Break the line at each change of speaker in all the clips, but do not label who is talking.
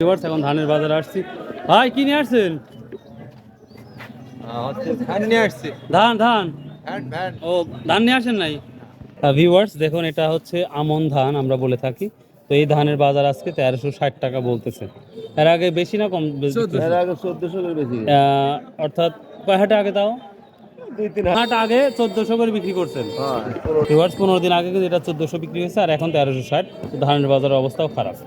এখন ধানের বাজারে আসছি। ভাই কি নিয়ে আসছেন?
ধান
ধান ধান?
ভ্যান ভ্যান
ও ধান নিয়ে আসেন নাই? ভিউয়ার্স দেখুন এটা হচ্ছে আমন ধান আমরা বলে থাকি। তো এই ধানের বাজার আজকে তেরোশো ষাট টাকা বলতেছে। এর আগে বেশি না কম?
আগে বেশি।
আহ, অর্থাৎ কয় হাটে আগে তাও? হাট। আগে চোদ্দশো করে বিক্রি করছেন। ভিউয়ার্স পনেরো দিন আগে কিন্তু এটা চোদ্দশো বিক্রি হয়েছে আর এখন তেরোশো ষাট। ধানের বাজারের অবস্থাও খারাপ।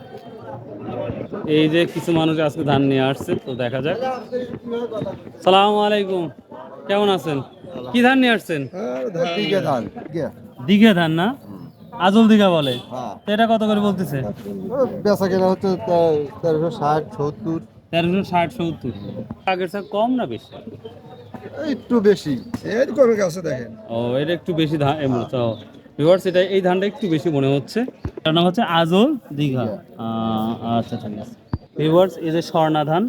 এই যে কিছু মানুষ আজকে ধান নিয়ে আসছে তো দেখা যাক। সালাম আলাইকুম কেমন আছেন? কি ধান নিয়ে আসছেন? দিঘে ধান না? আজল দিঘা বলে।
হ্যাঁ।
এটা কত করে বলতেছে?
বেচা কেনা হচ্ছে তেরোশো ষাট সত্তর।
তেরোশো ষাট সত্তর। আগের চেয়ে কম না বেশি?
একটু বেশি। এরকম আছে দেখেন।
ও এটা একটু বেশি ধান এমন তো। ভিউয়ার্স এটা এই ধানটা একটু বেশি মনে হচ্ছে। এটার নাম হচ্ছে আজল দীঘা। আহ, আচ্ছা ঠিক আছে ভিউয়ার্স এই যে স্বর্ণা ধান।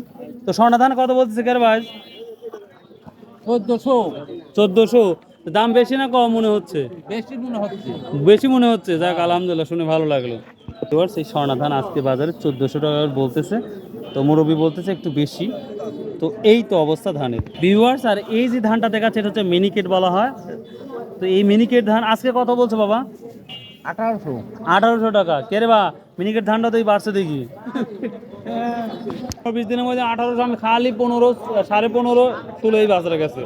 তো স্বর্ণা ধান কত বলতেছে কেন ভাই?
চোদ্দশো।
চোদ্দশো। দাম বেশি না কম মনে হচ্ছে?
বেশি মনে হচ্ছে।
বেশি মনে হচ্ছে। যাক আলহামদুলিল্লাহ শুনে ভালো লাগল। ভিউয়ার্স এই স্বর্ণা ধান আজকে বাজারে চোদ্দোশো টাকা বলতেছে। তো মুরব্বী বলতেছে একটু বেশি। তো এই তো অবস্থা ধানের। ভিউয়ার্স আর এই যে ধানটা দেখাচ্ছে এটা হচ্ছে মিনিকেট বলা হয়। তো এই মিনিকেট ধান আজকে কত বলছো বাবা?
আঠারোশো।
আঠারোশো টাকা। কে রে বা? মিনিকেট ধানটা তো এই বাড়ছে দেখি। বিশ দিনের মধ্যে আঠারোশো আমি খালি পনেরো সাড়ে পনেরো ষোলো এই বাজারে গেছে।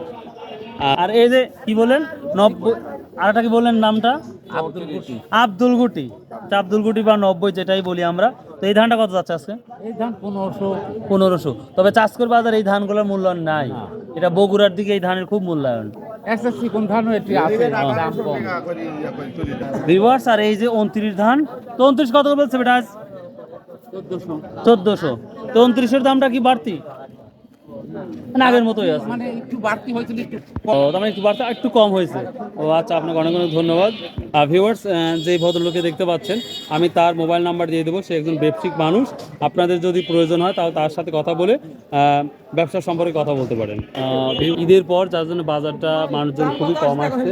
আর এই যে কি বলেন নব্বই আর একটা কি বললেন নামটা?
আব্দুল
আব্দুল গুটি। আব্দুল গুটি বা নব্বই যেটাই বলি আমরা। তো এই ধানটা কত যাচ্ছে আজকে?
এই ধান পনেরোশো।
পনেরোশো। তবে চাষকর বাজার এই ধানগুলোর মূল্যায়ন নাই। এটা বগুড়ার দিকে এই ধানের খুব মূল্যায়ন।
এসএসসি কোন ধান এটি আছে? দাম কম।
রিভার্স আর এই যে উনত্রিশ ধান তো উনত্রিশ কত করে বলছে বেটা আজ?
চোদ্দশো।
চোদ্দশো। তো উনত্রিশের দামটা কি বাড়তি? না আগের মতোই আছে।
মানে একটু বাড়তি হয়েছিল একটু
মানে একটু বাড়তি একটু কম হয়েছে। ও আচ্ছা আপনাকে অনেক অনেক ধন্যবাদ। ভিউয়ার্স যে ভদ্রলোকে দেখতে পাচ্ছেন আমি তার মোবাইল নাম্বার দিয়ে দেবো সে একজন ব্যবসায়িক মানুষ। আপনাদের যদি প্রয়োজন হয় তাও তার সাথে কথা বলে আহ, ব্যবসা সম্পর্কে কথা বলতে পারেন। ঈদের পর যার জন্য বাজারটা মানুষজন খুবই কম আসছে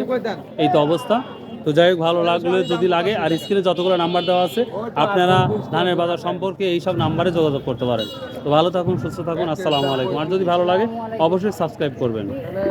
এই তো অবস্থা। তো যাই হোক, ভালো লাগলে যদি লাগে, আর স্ক্রিনে যতগুলো নাম্বার দেওয়া আছে, আপনারা ধানের বাজার সম্পর্কে এইসব নাম্বারে যোগাযোগ করতে পারেন। তো ভালো থাকুন, সুস্থ থাকুন, আসসালামু আলাইকুম। আর যদি ভালো লাগে, অবশ্যই সাবস্ক্রাইব করবেন।